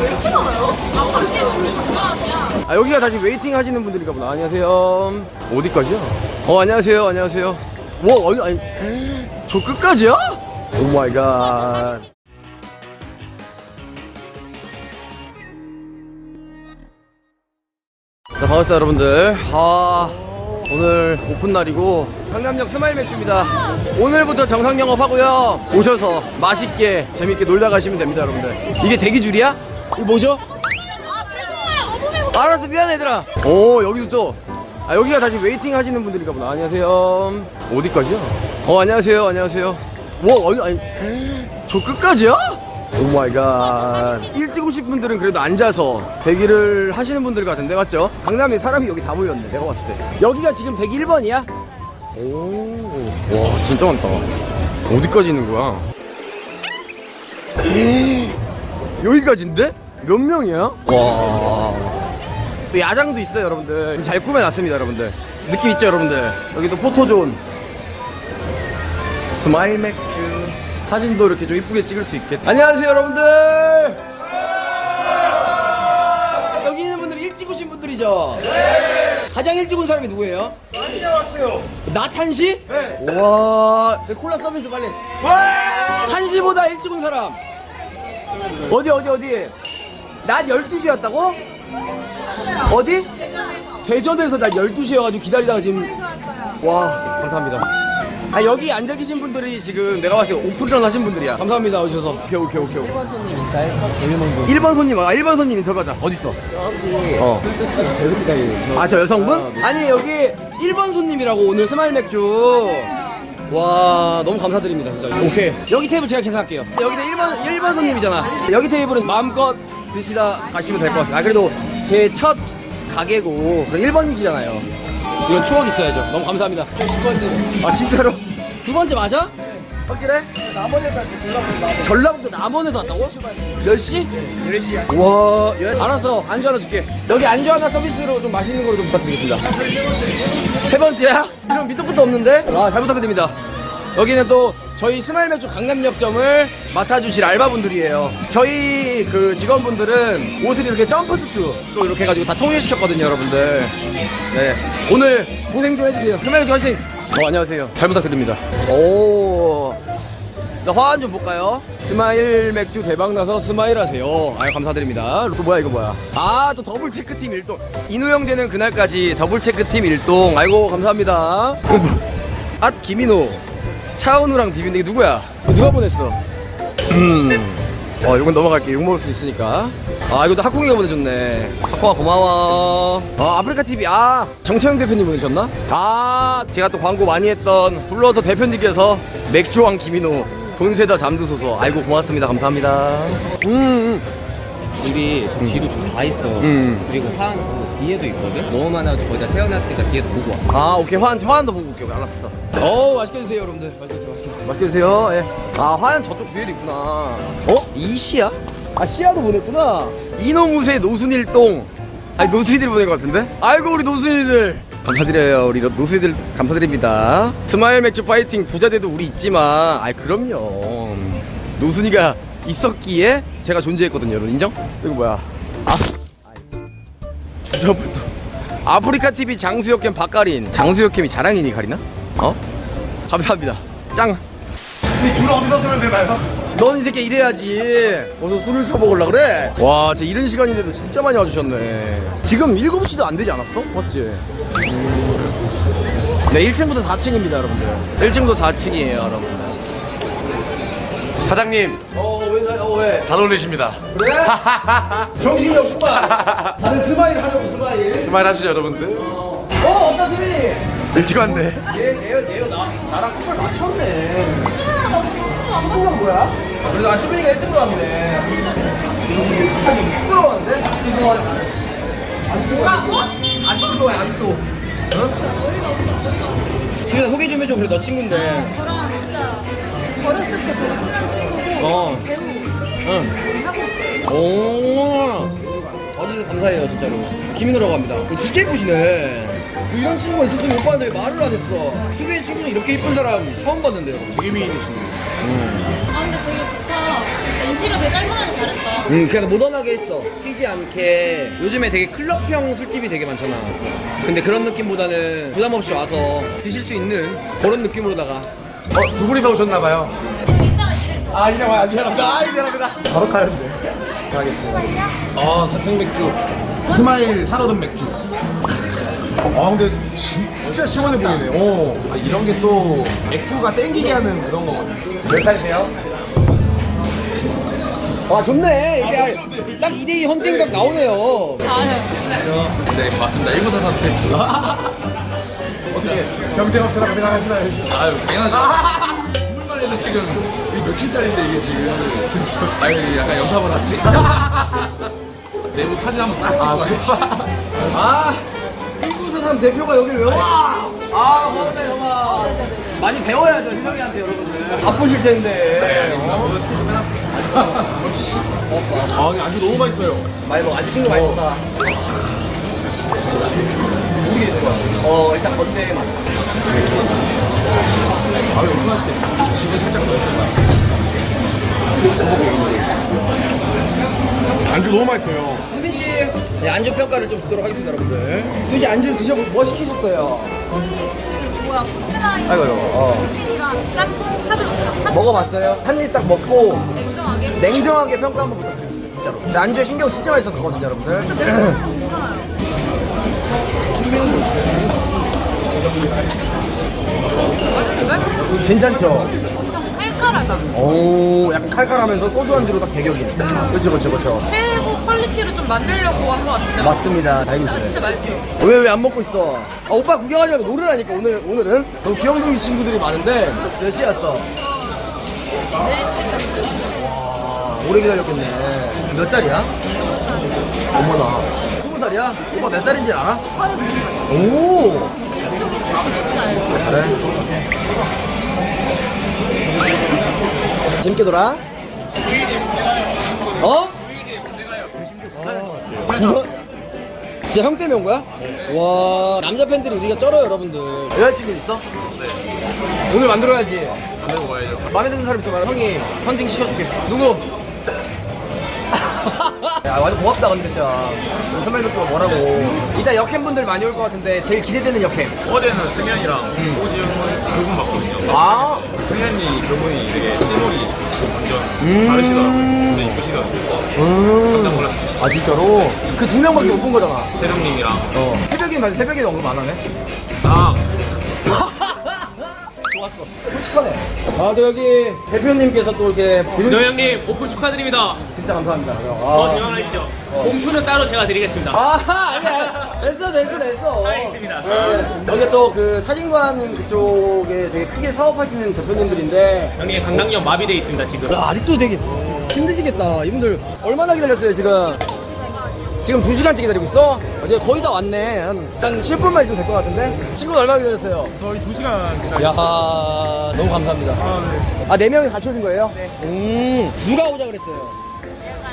왜 이렇게 많아요? 아, 밤새 줄을 장난 아니야. 아 여기가 다시 웨이팅 하시는 분들인가 보다 안녕하세요 어디까지야? 어 안녕하세요 안녕하세요 와 아니 아니 저 끝까지야? 오 마이 갓 자, 반갑습니다, 여러분들. 아, 오늘 오픈 날이고, 강남역 스마일 맥주입니다. 오늘부터 정상 영업하고요. 오셔서 맛있게, 재밌게 놀다 가시면 됩니다, 여러분들. 이게 대기줄이야? 이거 뭐죠? 알았어, 미안해, 얘들아. 오, 여기서 또. 아, 여기가 다시 웨이팅 하시는 분들인가 보다. 안녕하세요. 어디까지야? 어, 안녕하세요, 안녕하세요. 와, 아니, 아니, 저 끝까지야? 오 마이 갓. 일찍 오신 분들은 그래도 앉아서 대기를 하시는 분들 같은데, 맞죠? 강남에 사람이 여기 다 모였네, 내가 봤을 때. 여기가 지금 대기 1번이야? 오, 와, 진짜 많다. 어디까지 있는 거야? 여기까지인데? 몇 명이야? 와. 또 야장도 있어요, 여러분들. 잘 꾸며놨습니다, 여러분들. 느낌 있죠, 여러분들? 여기도 포토존. 스마일 맥주. 사진도 이렇게 좀 이쁘게 찍을 수 있게. 안녕하세요, 여러분들. 여기 있는 분들 일찍 오신 분들이죠? 가장 일찍 온 사람이 누구예요? 많이 왔어요. 낮 1시? 네. 와, 네, 콜라 서비스 빨리. 와! 1시보다 일찍 온 사람. 어디, 어디, 어디? 낮 12시였다고? 어디? 대전에서 낮 12시여가지고 기다리다가 지금. 와, 감사합니다. 아, 여기 앉아 계신 분들이 지금 내가 봤을 때 오픈런 하신 분들이야. 감사합니다. 오셔서. 오케이, 오케이, 오케이. 1번 손님 인사해서 제일 먼저. 1번 손님, 아, 1번 손님이 들어가자. 어딨어? 저기 어. 풀드스가 제일 기다리는 아, 저 여성분? 아니, 여기 1번 손님이라고 오늘 스마일 맥주. 와, 너무 감사드립니다. 진짜. 오케이. 여기 테이블 제가 계산할게요. 여기는 1번, 1번 손님이잖아. 여기 테이블은 마음껏 드시다 가시면 될 것 같습니다. 아, 그래도 제 첫 가게고, 1번이시잖아요. 이런 추억 있어야죠. 너무 감사합니다. 두 번째. 아, 진짜로? 두 번째 맞아? 확실해? 남원에서 전라도 전라북도 남원에서 왔다고? 몇 시? 10시야 와, 알았어. 안주 하나 줄게. 여기 안주 하나 서비스로 좀 맛있는 걸로 좀 부탁드리겠습니다. 세 번째야? 이런 밑도 끝도 없는데? 아, 잘 부탁드립니다. 여기는 또 저희 스마일 맥주 강남역점을 맡아주실 알바분들이에요. 저희 그 직원분들은 옷을 이렇게 점프수트로 이렇게 해가지고 다 통일시켰거든요, 여러분들. 네. 오늘 고생 좀 해주세요. 스마일 맥주 화이팅! 어, 안녕하세요. 잘 부탁드립니다. 오. 자, 화환 좀 볼까요? 스마일 맥주 대박 나서 스마일 하세요. 아유, 감사드립니다. 또 뭐야, 이거 뭐야? 아, 또 더블 체크 팀 일동. 인우형 되는 그날까지 더블 체크 팀 일동. 아이고, 감사합니다. 그 뭐- 아, 김인호. 차은우랑 비빈데 이게 누구야? 누가 보냈어? 음. 어, 이건 넘어갈게. 욕 먹을 수 있으니까. 아, 이것도 학궁이가 보내줬네. 학궁아, 고마워. 아, 아프리카 TV. 아, 정채영 대표님 보내셨나? 아, 제가 또 광고 많이 했던 블루워터 대표님께서 맥주왕 김인호. 돈 세다 잠드소서. 아이고, 고맙습니다. 감사합니다. 음, 음. 우리 저 뒤로 좀다 있어 음. 그리고 한 뒤에도 있거든 너무 많아서 거기다 세워놨으니까 뒤에도 보고 와 아, 오케이. 화환, 화환도 보고 올게요. 알았어. 어 맛있게 드세요, 여러분들. 맛있게 드세요. 맛있게, 맛있게 드세요. 예. 아, 화환 저쪽 뒤에도 있구나. 어? 이시야? 아, 시야도 보냈구나. 이노무새 노순일동. 아니, 노순이들 보낸 것 같은데? 아이고, 우리 노순이들. 감사드려요. 우리 노순이들 감사드립니다. 스마일 맥주 파이팅 부자대도 우리 있지만, 아이, 그럼요. 노순이가 있었기에 제가 존재했거든요, 여러분. 인정? 이거 뭐야? 아. 주저부터. 아프리카 TV 장수혁 캠 박가린 장수혁 캠이 자랑이니 가리나? 어? 감사합니다 짱이줄 어디다 쓰면 되나요? 넌 이 새끼 이래야지 어서 술을 쳐먹으려 그래? 와 진짜 이런 시간인데도 진짜 많이 와주셨네 지금 7시도 안 되지 않았어? 맞지? 네 1층부터 4층입니다 여러분들 1층부터 4층이에요 여러분들 사장님, 어왜 어, 왜? 잘 어울리십니다. 그래? 정신이 없구만 다른 스마일 하자고 스마일 스마일 하시죠, 여러분들. 어 어떤 소리? 일찍 왔네. 얘, 얘, 얘가 나, 나랑 색깔 맞췄네. 수빈이가 뭐야? 그래도 아, 수빈이가 1등으로 왔네. 좀 쑥스러웠는데? 아직도 좋아해. 아직도 좋아해. 아직도 좋아해, 아직도. 응? 수빈아 소개 좀 해줘, 그래, 너 친구인데. 저랑 진짜 어렸을 때부터 되게 친한 친구고 어. 배우 응. 하고 있어요. 오. 어디서 감사해요, 진짜로. 김인호라고 합니다. 진짜 예쁘시네. 뭐 이런 친구가 있었으면 오빠한테 왜 말을 안 했어. 수빈이 친구는 이렇게 예쁜 사람 처음 봤는데요. 되게 미인이시네. 아 근데 되게 좋다. 인테리어 되게 깔끔하게 잘했다. 음, 그냥 모던하게 했어. 튀지 않게. 요즘에 되게 클럽형 술집이 되게 많잖아. 근데 그런 느낌보다는 부담 없이 와서 드실 수 있는 그런 느낌으로다가. 어, 두 분이서 오셨나봐요. 아, 이제 와요. 미안합니다. 아, 미안합니다. 바로 가는데. 가겠습니다. 아, 사탕 맥주. 스마일 살얼음 맥주. 아, 근데 진짜 시원해 보이네. 오, 아, 이런 게 또 맥주가 땡기게 하는 그런 거거든요. 몇 살이세요? 와, 좋네. 이게 딱 2대2 헌팅각 나오네요. 네, 맞습니다. 1943 트레이스. 어떻게 경쟁업체라고 생각하시나요? 아유, 당연하죠. 오늘만 해도 지금 이게 며칠짜리인데 이게 지금. 지금 저- 아유, 약간 연습을 하지. 내부 사진 한번 싹 찍고 가야지. 아, 1943 대표가 여기를 왜 와? 아, 고맙네, 형아. 많이 배워야죠, 희성이한테 여러분들. 바쁘실 텐데. 아, 근데 안주 너무 맛있어요. 많이 먹어. 아주 친구 많이 먹다. 어, 일단 건대 맛. 아, 여기 하실 때 지금 살짝 안주 너무 맛있어요. 수빈 씨, 네, 안주 평가를 좀 듣도록 하겠습니다, 여러분들. 수빈 씨 안주 드셔보고 뭐 시키셨어요? 저희 그 뭐야 고추랑 아이고, 아이고, 어. 치킨이랑 짬뽕 차돌 차 먹어봤어요? 한 입 딱 먹고 냉정하게. 냉정하게 평가 한번 부탁드립니다, 진짜로. 근데 안주에 신경 진짜 많이 썼었거든요, 여러분들. 괜찮아요. 괜찮죠? 좀 칼칼하다. 오, 약간 칼칼하면서 소주 안주로 딱 제격이네. 그렇죠, 그렇죠, 그렇죠. 최고 퀄리티를 좀 만들려고 한 것 같은데. 맞습니다. 다행이세요. 진짜 맛있어요. 왜 왜 안 먹고 있어? 아, 오빠 구경하려면 노래라니까 오늘 오늘은 너무 귀염둥이 친구들이 많은데 몇 시에 왔어? 와, 오래 기다렸겠네. 몇 살이야? 어머나. 스무 살이야? 오빠 몇 살인지 알아? 오. 그래. 재밌게 놀아. 어? 아, 진짜? 진짜 형 때문에 온 거야? 와 남자 팬들이 우리가 쩔어요 여러분들 여자친구 있어? 오늘 만들어야지 만들고 가야죠. 마음에 드는 사람 있으면 형이 헌팅 시켜줄게 누구? 야 완전 고맙다 근데 진짜 우리 선배님 또 뭐라고 이따 역캠분들 많이 올 것 같은데 제일 기대되는 역캠 어제는 승현이랑 오지영을 두분 봤거든요. 아 승현이 그분이 되게 실물이 완전 음. 다르시더라고요. 근데 이쁘시더라고요. 깜짝 음. 놀랐어요. 아 진짜로? 그 두 명밖에 못 본 거잖아 세령님이랑. 어 새벽에 맞아 새벽에 언급 안 하네 아, 솔직하네 아 또 여기 대표님께서 또 이렇게 조 형님 오픈 축하드립니다. 진짜 감사합니다 형. 더 아. 대화하시죠. 오픈은 따로 제가 드리겠습니다. 아하 아니야 됐어 됐어 됐어 알겠습니다. 네. 여기 또 그 사진관 그쪽에 되게 크게 사업하시는 대표님들인데 형님 방광염 마비돼 있습니다 지금. 야, 아직도 되게 힘드시겠다 이분들 얼마나 기다렸어요 지금 지금 2시간째 기다리고 있어? 이제 거의 다 왔네 한, 한 10분만 있으면 될 것 같은데 친구는 얼마나 기다렸어요? 저희 2시간 기다렸어요. 야 너무 감사합니다 아, 네 명이 같이 오신 거예요? 네. 음, 누가 오자 그랬어요?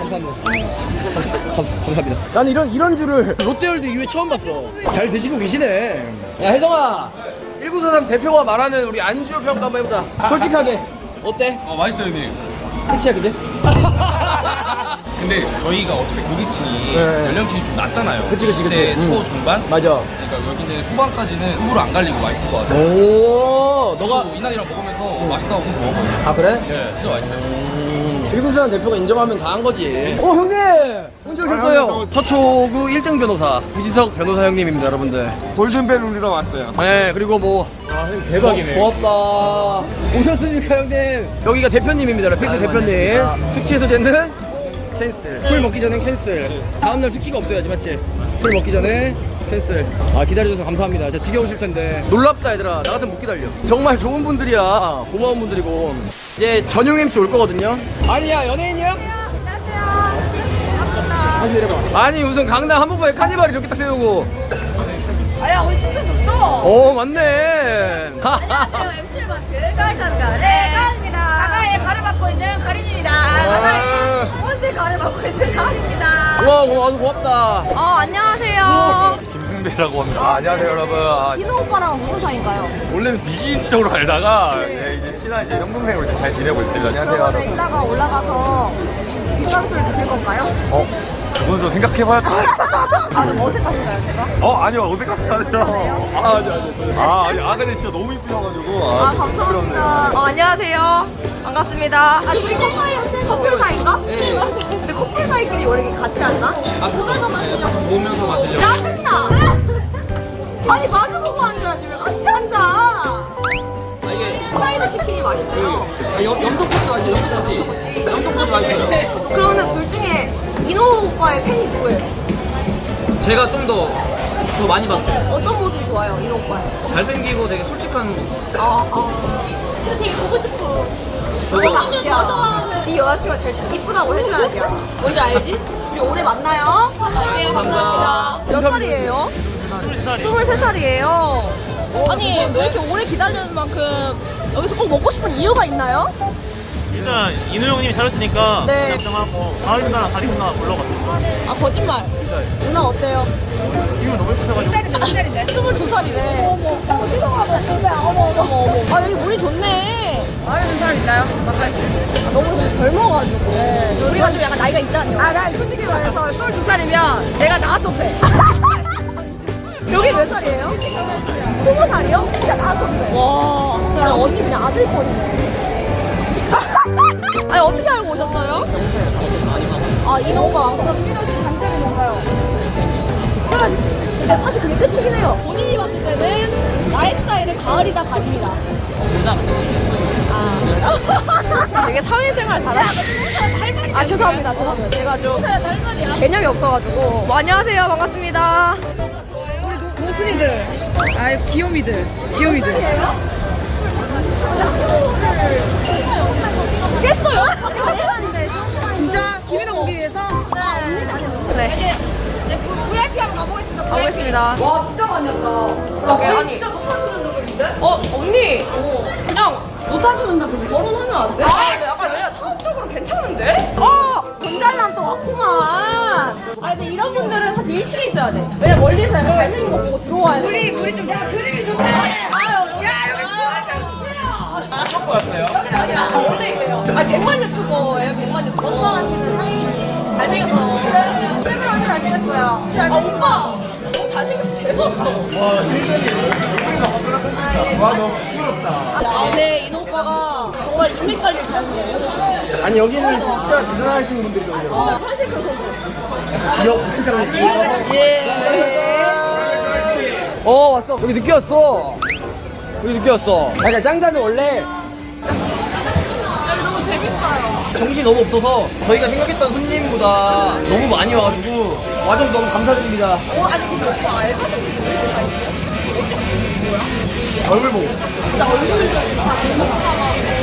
감사합니다. 감, 감사합니다. 나는 이런, 이런 줄을 롯데월드 이후에 처음 봤어. 잘 드시고 계시네. 야, 혜성아. 1943 대표가 말하는 우리 안주 평가 한번 해보자. 솔직하게. 어때? 어, 맛있어요, 형님. 끝이야, 그게? 근데 저희가 어차피 고깃층이 네. 연령층이 좀 낮잖아요. 그치, 그치, 그치. 10대 음. 초 중반? 맞아. 그러니까 여기는 후반까지는 함부로 안 갈리고 맛있을 것 같아요. 오, 너가. 이날이랑 먹으면서 맛있다고 계속 먹어요. 아, 그래? 예, 진짜 맛있어요. 1943 대표가 인정하면 다 한 거지. 어, 형님! 언제 오셨어요? 서초구 1등 변호사, 구지석 변호사 형님입니다, 여러분들. 골든벨 울리러 왔어요. 네, 그리고 뭐 대박이네. 고, 고맙다. 오셨으니까 형님. 여기가 대표님입니다. 픽스 대표님. 숙취 해소제는 캔슬. 술 먹기 전엔 캔슬. 다음날 숙취가 없어야지, 맞지? 술 먹기 전에 캔슬. 아, 기다려줘서 감사합니다. 진짜 지겨우실 텐데. 놀랍다, 얘들아. 나 같으면 못 기다려. 정말 좋은 분들이야. 고마운 분들이고. 이제 전용 MC 올 거거든요. 아니야, 연예인이야? 다시 내려봐. 아니, 무슨 강남 한복판에 카니발 이렇게 딱 세우고. 아야 오늘 신경 줬어. 오, 맞네. 안녕하세요 MC 마트 가을상가 네가 맡고 있는 가린입니다. 가가에 두 번째 가을 맡고 있는 가을입니다. 와, 고, 아주 고맙다. 어 안녕하세요. 김승현 이상배라고 합니다. 아, 안녕하세요 여러분. 아, 이노 오빠랑 무슨 사이인가요? 원래는 비즈니스적으로 알다가 예, 이제 친한 이제 형 동생으로 지금 잘 지내고 있습니다. 안녕하세요. 그러면. 이따가 올라가서 유산소를 드실 건가요? 어, 그건 좀 생각해봐야 돼. 아, 좀 어색하신가요, 제가? 어, 아니요 어색하지 않아요. 아, 아니 아니. 아, 아니, 아 근데 진짜 너무 이쁘셔가지고. 아, 좀 감사합니다. 부끄럽네요. 어, 안녕하세요. 반갑습니다. 아, 둘이 커플, 커플 사이인가? 네. 근데 커플 사이끼리 원래 이렇게 같이 앉나? 아, 보면서 마시려고. 보면서 마시려고. 야, 세진아! 아니, 마주보고 앉아야지. 왜 같이 앉아? 아, 이게 프라이드 치킨이 맛있대요. 아, 영, 영통코스 맛이에요, 영통코스. 영통코스 맛있어요. 그러면 둘 중에 이노 오빠의 팬이 누구예요? 제가 좀 더, 더 많이 봤어요. 어떤 모습이 좋아요, 이노 오빠의? 잘생기고 되게 솔직한 모습. 아, 아. 되게 보고 싶어. 야, 네 여자친구가 제일 잘 이쁘다고 해줘야지. 뭔지 알지? 우리 오래 만나요. 네, 감사합니다. 몇 살이에요? 23살이에요. 아니, 왜 이렇게 오래 기다리는 만큼 여기서 꼭 먹고 싶은 이유가 있나요? 일단 이노 형님이 잘했으니까 네. 걱정하고 가을 누나랑 다리 누나 불러갔어요. 아, 거짓말. 누나 어때요? 지금 너무 예쁘셔가지고. 22살이래. 어머, 어디서 가면 근데 어머, 어머, 어머. 아, 여기 물이 좋네. 마흔 살 있나요? 가까이 아, 너무 젊어가지고. 네. 우리가 좀 약간 나이가 있잖아요. 아, 난 솔직히 말해서 22살이면 내가 나왔어 돼. 여기 몇 살이에요? 20살이요? 진짜 나왔어 돼. 와, 진짜 언니 그냥 아들 컷이네. 아니, 어떻게 알고 오셨어요? 아, 오빠. 그럼 민호 씨 단점이 뭔가요? 끝! 근데 사실 그게 끝이긴 해요. 본인이 봤을 때는 나의 스타일은 가을이다 가을이다. 아. 되게 사회생활 잘하시네. 아, 죄송합니다. 죄송합니다. 제가 좀 개념이 없어가지고. 뭐, 안녕하세요. 반갑습니다. 우리 노순이들. 아, 귀요미들. 귀요미들. 깼어요? 진짜 김이나 보기 위해서? 네. VIP 한번 가보겠습니다. 가보겠습니다. 와 진짜 많이 왔다. 그러게 아니. 진짜 노타 소는다 그러는데? 어 언니. 그냥 노타 소는다 그러면 결혼하면 안 돼? 아 약간 내가 사업적으로 괜찮은데? 아 전잘난 또 왔구만. 아 근데 이런 분들은 사실 1층에 있어야 돼. 왜냐 면 멀리서 약간 잘생긴 거 보고 들어와야 돼. 우리 우리 좀 야, 그림이 좋다. 아유 야 여기 수학장 갖고 왔어요? 여기다 여기다. 아, 원래 이래요. 아 100만 유튜버예요 100만 유튜버. 원망하시는 상인님. 잘생겼어. 쌤을 언니 잘생겼어요. 잘생긴 거. 어, 잘생겼어. 대박. 와, 너무 부끄럽다. 아, 네, 이 오빠가 정말 인맥 관리를 잘해요. 아니 여기는 진짜 대단하신 분들이 오세요. 어, 한실큰 선수. 기억 회장님. 어 왔어. 여기 늦게 왔어. 여기 늦게 왔어. 아니 짱자는 원래 너무 재밌어요. 정신이 너무 없어서 저희가 생각했던 손님보다 너무 많이 와가지고 와줘서 너무 감사드립니다. 어, 아니, 근데 오빠 알바 얼굴 보고. 진짜 얼굴이 다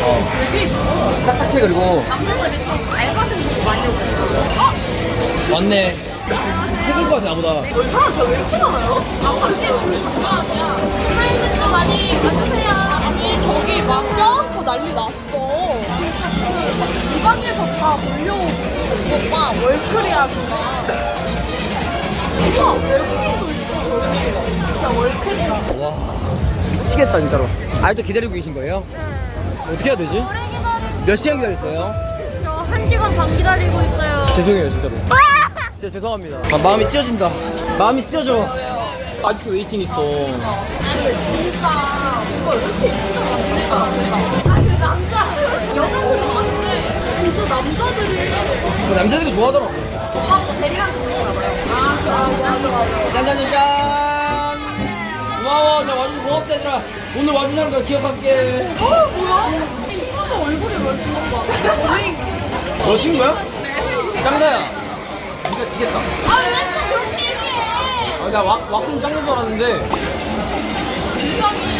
어. 딱딱해 그리고 남자들이 좀 알바생 보고 많이 오고. 왔네. 해줄 것 같아 나보다. 어, 사람 저왜 이렇게 많아요? 아, 당시에 줄이 장난 아니야. 사장님들 좀 많이 와주세요. 아니, 저기 막 껴안고 난리 났어. 막 지방에서 다 몰려오고, 오빠 월클이라든가. 우와, 외국인도 있어. 진짜 월클이라. 와 미치겠다 진짜로. 아직도 기다리고 계신 거예요? 어떻게 해야 되지? 몇 시간 기다렸어요? 한 시간 반 기다리고 있어요. 죄송해요 진짜로. 진짜 죄송합니다. 아, 마음이 찢어진다. 마음이 찢어져. 아직도 웨이팅 있어. 아니 진짜 이거 이렇게 진짜 진짜. 아니 남자 여자들은 많은데 진짜 남자들이 그 남자들이 좋아하더라고. 오빠 대리만 듣는 거야. 아 맞아 맞아. 짠짠짠 짠. 고마워. 자 와줘서 고맙다 얘들아. 오늘 와준 사람들 기억할게. 어 뭐야? 친구도 얼굴이 왜 이렇게 봐? 연예인. 너 친구야? 짱다야. 진짜 지겠다. 아왜또 그렇게 얘기해? 아, 나 왁, 왁군 짱인 줄 알았는데. 인정이